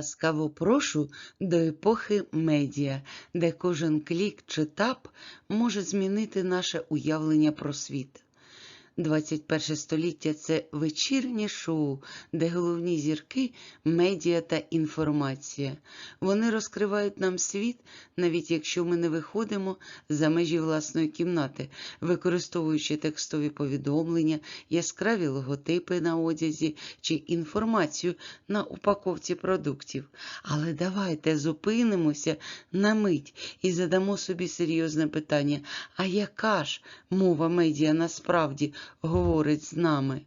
Ласкаво прошу до епохи медіа, де кожен клік чи тап може змінити наше уявлення про світ. 21 століття це вечірнє шоу, де головні зірки медіа та інформація. Вони розкривають нам світ, навіть якщо ми не виходимо за межі власної кімнати, використовуючи текстові повідомлення, яскраві логотипи на одязі чи інформацію на упаковці продуктів. Але давайте зупинимося на мить і задамо собі серйозне питання: а яка ж мова медіа насправді? Говорить з нами?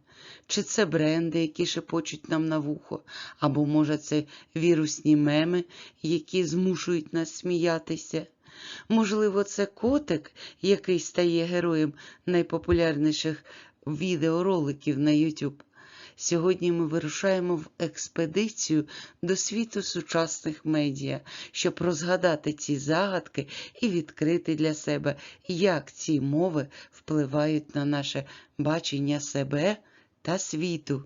Чи це бренди, які шепочуть нам на вухо, або, може, це вірусні меми, які змушують нас сміятися? Можливо, це котик, який стає героєм найпопулярніших відеороликів на YouTube. Сьогодні ми вирушаємо в експедицію до світу сучасних медіа, щоб розгадати ці загадки і відкрити для себе, як ці мови впливають на наше бачення себе та світу.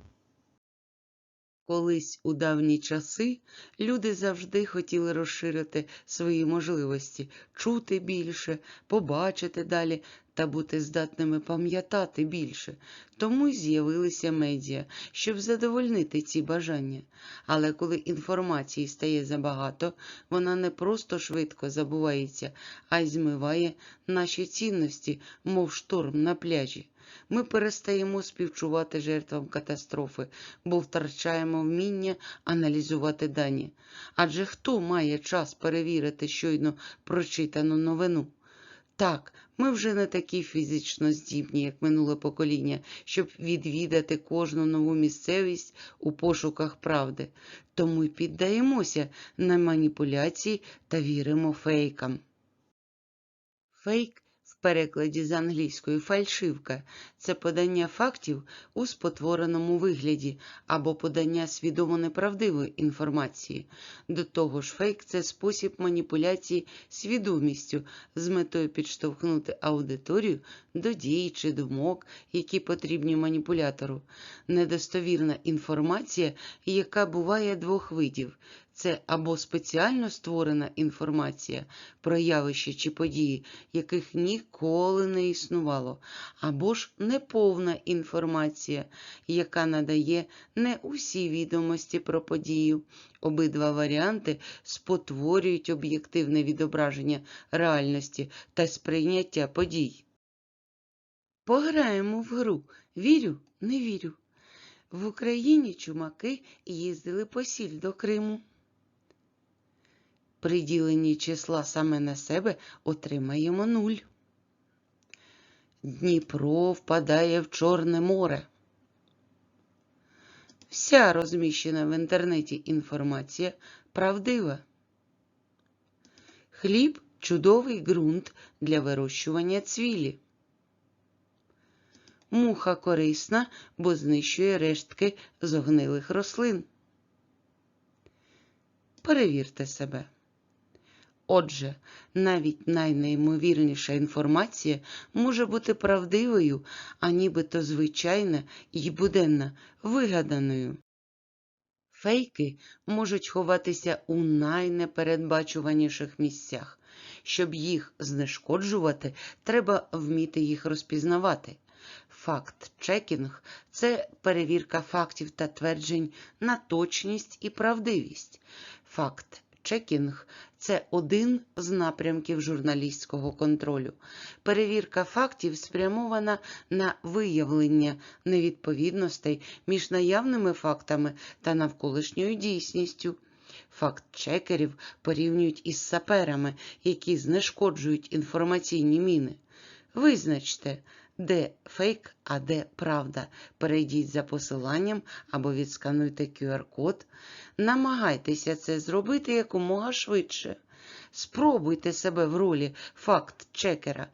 Колись у давні часи люди завжди хотіли розширити свої можливості, чути більше, побачити далі та бути здатними пам'ятати більше. Тому й з'явилися медіа, щоб задовольнити ці бажання. Але коли інформації стає забагато, вона не просто швидко забувається, а й змиває наші цінності, мов шторм на пляжі. Ми перестаємо співчувати жертвам катастрофи, бо втрачаємо вміння аналізувати дані. Адже хто має час перевірити щойно прочитану новину? Так, ми вже не такі фізично здібні, як минуле покоління, щоб відвідати кожну нову місцевість у пошуках правди, тому й піддаємося на маніпуляції та віримо фейкам. Фейк перекладі з англійської фальшивка це подання фактів у спотвореному вигляді або подання свідомо неправдивої інформації. До того ж, фейк це спосіб маніпуляції свідомістю з метою підштовхнути аудиторію до дій чи думок, які потрібні маніпулятору. Недостовірна інформація, яка буває двох видів це або спеціально створена інформація про явища чи події, яких ніколи не існувало, або ж неповна інформація, яка надає не усі відомості про подію. Обидва варіанти спотворюють об'єктивне відображення реальності та сприйняття подій. Пограємо в гру. Вірю, не вірю. В Україні чумаки їздили по сіль до Криму. При діленні числа саме на себе отримаємо нуль. Дніпро впадає в Чорне море. Вся розміщена в інтернеті інформація правдива. Хліб чудовий ґрунт для вирощування цвілі. Муха корисна, бо знищує рештки зогнилих рослин. Перевірте себе. Отже, навіть найнеймовірніша інформація може бути правдивою, а нібито звичайна і буденна, вигаданою. Фейки можуть ховатися у найнепередбачуваніших місцях. Щоб їх знешкоджувати, треба вміти їх розпізнавати. Факт-чекінг це перевірка фактів та тверджень на точність і правдивість. Факт Чекінг це один з напрямків журналістського контролю. Перевірка фактів спрямована на виявлення невідповідностей між наявними фактами та навколишньою дійсністю. Факт-чекерів порівнюють із саперами, які знешкоджують інформаційні міни. Визначте, де фейк, а де правда. Перейдіть за посиланням або відскануйте QR-код. Намагайтеся це зробити якомога швидше. Спробуйте себе в ролі факт-чекера.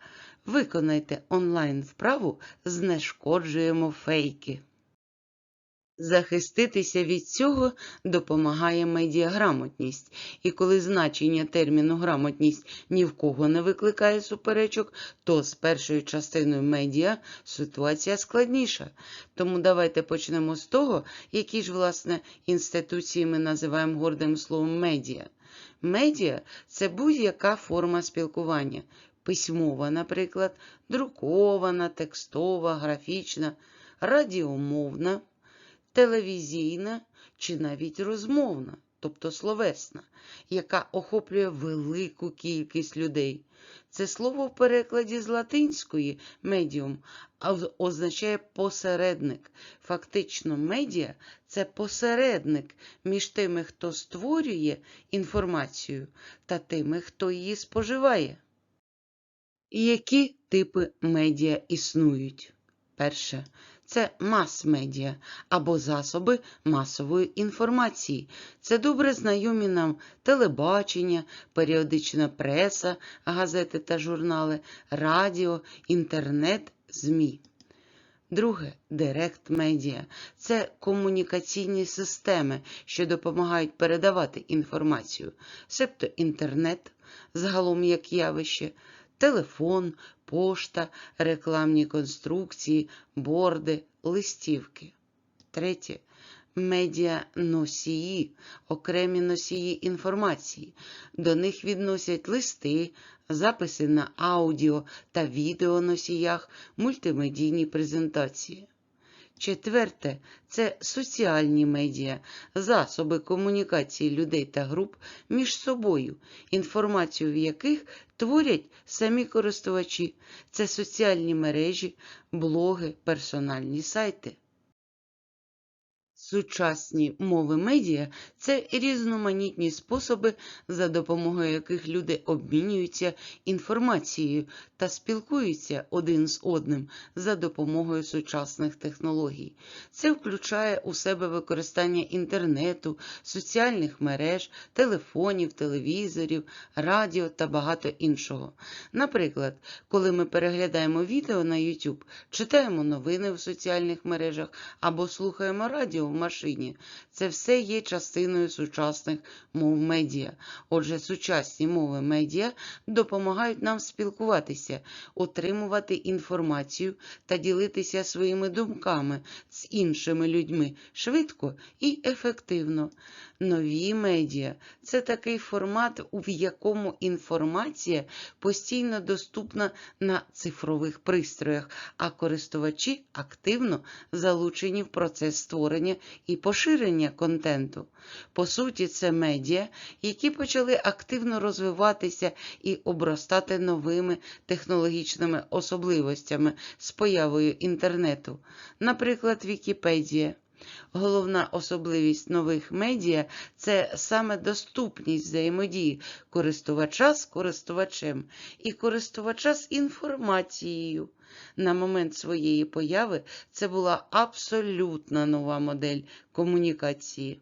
Виконайте онлайн вправу, знешкоджуємо фейки. Захиститися від цього допомагає медіаграмотність. І коли значення терміну грамотність ні в кого не викликає суперечок, то з першою частиною медіа ситуація складніша. Тому давайте почнемо з того, які ж, власне, інституції ми називаємо гордим словом медіа. Медіа це будь-яка форма спілкування. Письмова, наприклад, друкована, текстова, графічна, радіомовна телевізійна чи навіть розмовна, тобто словесна, яка охоплює велику кількість людей. Це слово в перекладі з латинської медіум означає посередник. Фактично, медіа це посередник між тими, хто створює інформацію, та тими, хто її споживає. І які типи медіа існують? Перше це мас-медіа або засоби масової інформації. Це добре знайомі нам телебачення, періодична преса, газети та журнали, радіо, інтернет, ЗМІ. Друге директ медіа це комунікаційні системи, що допомагають передавати інформацію, себто інтернет, загалом як явище, телефон, пошта, рекламні конструкції, борди, листівки. Третє. Медіаносії, окремі носії інформації. До них відносять листи, записи на аудіо та відеоносіях, мультимедійні презентації. Четверте це соціальні медіа, засоби комунікації людей та груп між собою, інформацію в яких творять самі користувачі. Це соціальні мережі, блоги, персональні сайти. Сучасні мови медіа це різноманітні способи, за допомогою яких люди обмінюються інформацією та спілкуються один з одним за допомогою сучасних технологій. Це включає у себе використання інтернету, соціальних мереж, телефонів, телевізорів, радіо та багато іншого. Наприклад, коли ми переглядаємо відео на YouTube, читаємо новини в соціальних мережах або слухаємо радіо машині. Це все є частиною сучасних мов медіа. Отже, сучасні мови медіа допомагають нам спілкуватися, отримувати інформацію та ділитися своїми думками з іншими людьми швидко і ефективно. Нові медіа це такий формат, в якому інформація постійно доступна на цифрових пристроях, а користувачі активно залучені в процес створення і поширення контенту. По суті, це медіа, які почали активно розвиватися і обростати новими технологічними особливостями з появою інтернету, наприклад, Вікіпедія. Головна особливість нових медіа це саме доступність взаємодії користувача з користувачем і користувача з інформацією. На момент своєї появи це була абсолютно нова модель комунікації.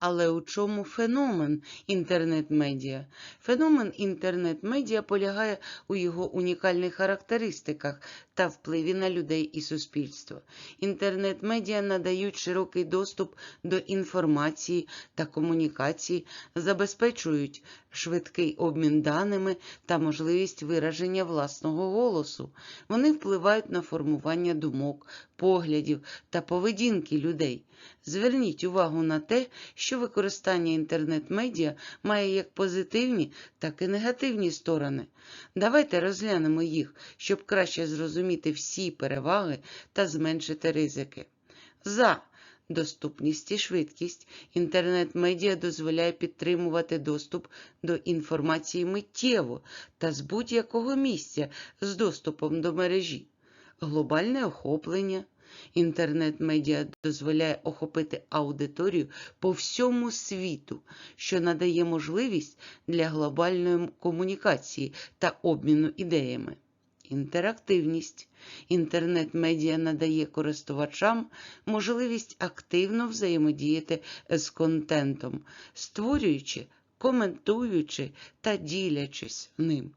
Але у чому феномен інтернет-медіа? Феномен інтернет-медіа полягає у його унікальних характеристиках та впливі на людей і суспільство. Інтернет-медіа надають широкий доступ до інформації та комунікації, забезпечують швидкий обмін даними та можливість вираження власного голосу. Вони впливають на формування думок, поглядів та поведінки людей. Зверніть увагу на те, що використання інтернет-медіа має як позитивні, так і негативні сторони. Давайте розглянемо їх, щоб краще зрозуміти всі переваги та зменшити ризики. За Доступність і швидкість. Інтернет-медіа дозволяє підтримувати доступ до інформації миттєво та з будь-якого місця з доступом до мережі. Глобальне охоплення. Інтернет-медіа дозволяє охопити аудиторію по всьому світу, що надає можливість для глобальної комунікації та обміну ідеями. Інтерактивність. Інтернет-медіа надає користувачам можливість активно взаємодіяти з контентом, створюючи, коментуючи та ділячись ним.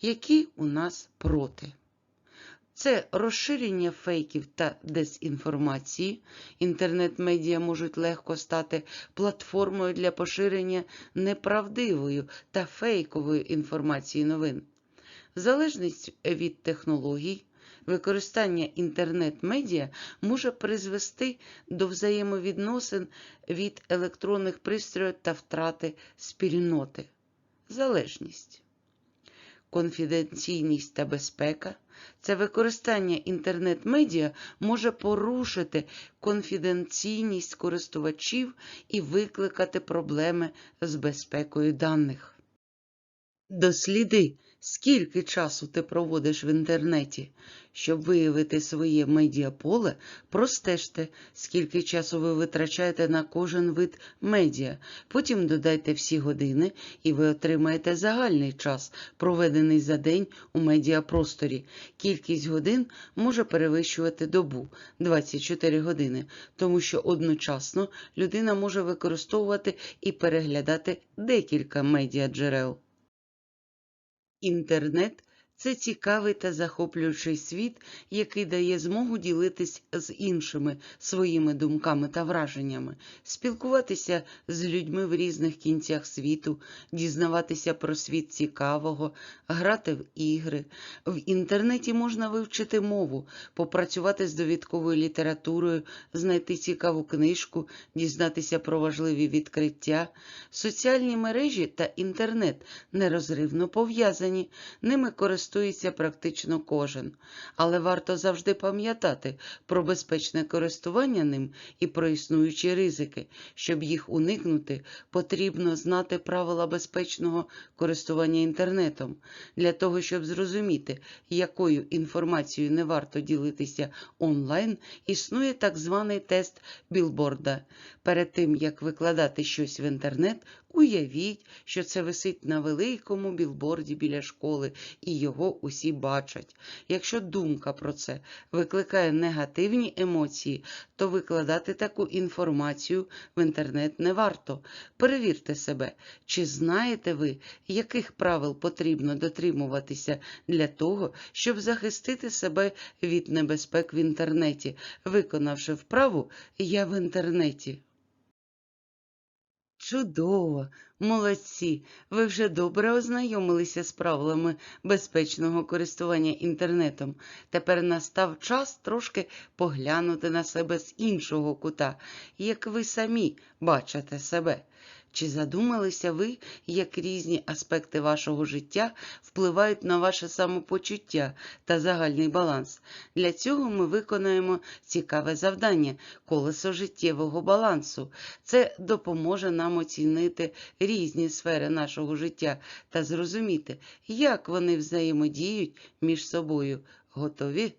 Які у нас проти? Це розширення фейків та дезінформації. Інтернет-медіа можуть легко стати платформою для поширення неправдивої та фейкової інформації новин. Залежність від технологій, використання інтернет-медіа може призвести до взаємовідносин від електронних пристроїв та втрати спільноти. Залежність. Конфіденційність та безпека це використання інтернет-медіа може порушити конфіденційність користувачів і викликати проблеми з безпекою даних. Досліди, скільки часу ти проводиш в інтернеті. Щоб виявити своє медіаполе, простежте, скільки часу ви витрачаєте на кожен вид медіа. Потім додайте всі години, і ви отримаєте загальний час, проведений за день у медіапросторі. Кількість годин може перевищувати добу 24 години, тому що одночасно людина може використовувати і переглядати декілька медіаджерел. Інтернет це цікавий та захоплюючий світ, який дає змогу ділитись з іншими своїми думками та враженнями, спілкуватися з людьми в різних кінцях світу, дізнаватися про світ цікавого, грати в ігри. В інтернеті можна вивчити мову, попрацювати з довідковою літературою, знайти цікаву книжку, дізнатися про важливі відкриття. Соціальні мережі та інтернет нерозривно пов'язані, ними користуються практично кожен, але варто завжди пам'ятати про безпечне користування ним і про існуючі ризики. Щоб їх уникнути, потрібно знати правила безпечного користування інтернетом. Для того, щоб зрозуміти, якою інформацією не варто ділитися онлайн, існує так званий тест білборда. Перед тим, як викладати щось в інтернет, Уявіть, що це висить на великому білборді біля школи, і його усі бачать. Якщо думка про це викликає негативні емоції, то викладати таку інформацію в інтернет не варто. Перевірте себе, чи знаєте ви, яких правил потрібно дотримуватися для того, щоб захистити себе від небезпек в інтернеті, виконавши вправу Я в інтернеті. Чудово, молодці! Ви вже добре ознайомилися з правилами безпечного користування інтернетом. Тепер настав час трошки поглянути на себе з іншого кута, як ви самі бачите себе. Чи задумалися ви, як різні аспекти вашого життя впливають на ваше самопочуття та загальний баланс? Для цього ми виконаємо цікаве завдання колесо життєвого балансу. Це допоможе нам оцінити різні сфери нашого життя та зрозуміти, як вони взаємодіють між собою. Готові?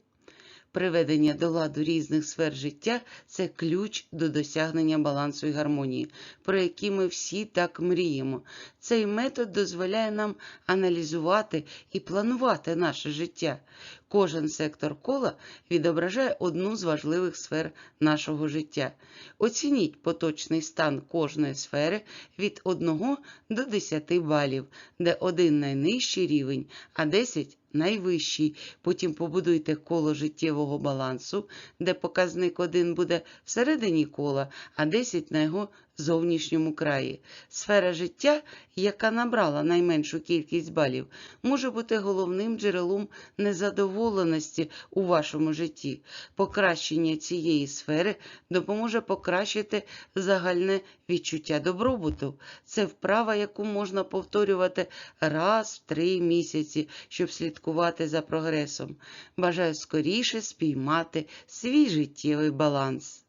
Приведення до ладу різних сфер життя це ключ до досягнення балансу і гармонії, про які ми всі так мріємо. Цей метод дозволяє нам аналізувати і планувати наше життя. Кожен сектор кола відображає одну з важливих сфер нашого життя. Оцініть поточний стан кожної сфери від 1 до 10 балів, де 1 найнижчий рівень, а 10 найвищий. Потім побудуйте коло життєвого балансу, де показник 1 буде всередині кола, а 10 на його зовнішньому краї. Сфера життя, яка набрала найменшу кількість балів, може бути головним джерелом незадоволеності у вашому житті. Покращення цієї сфери допоможе покращити загальне відчуття добробуту. Це вправа, яку можна повторювати раз в три місяці, щоб слідкувати за прогресом. Бажаю скоріше спіймати свій життєвий баланс.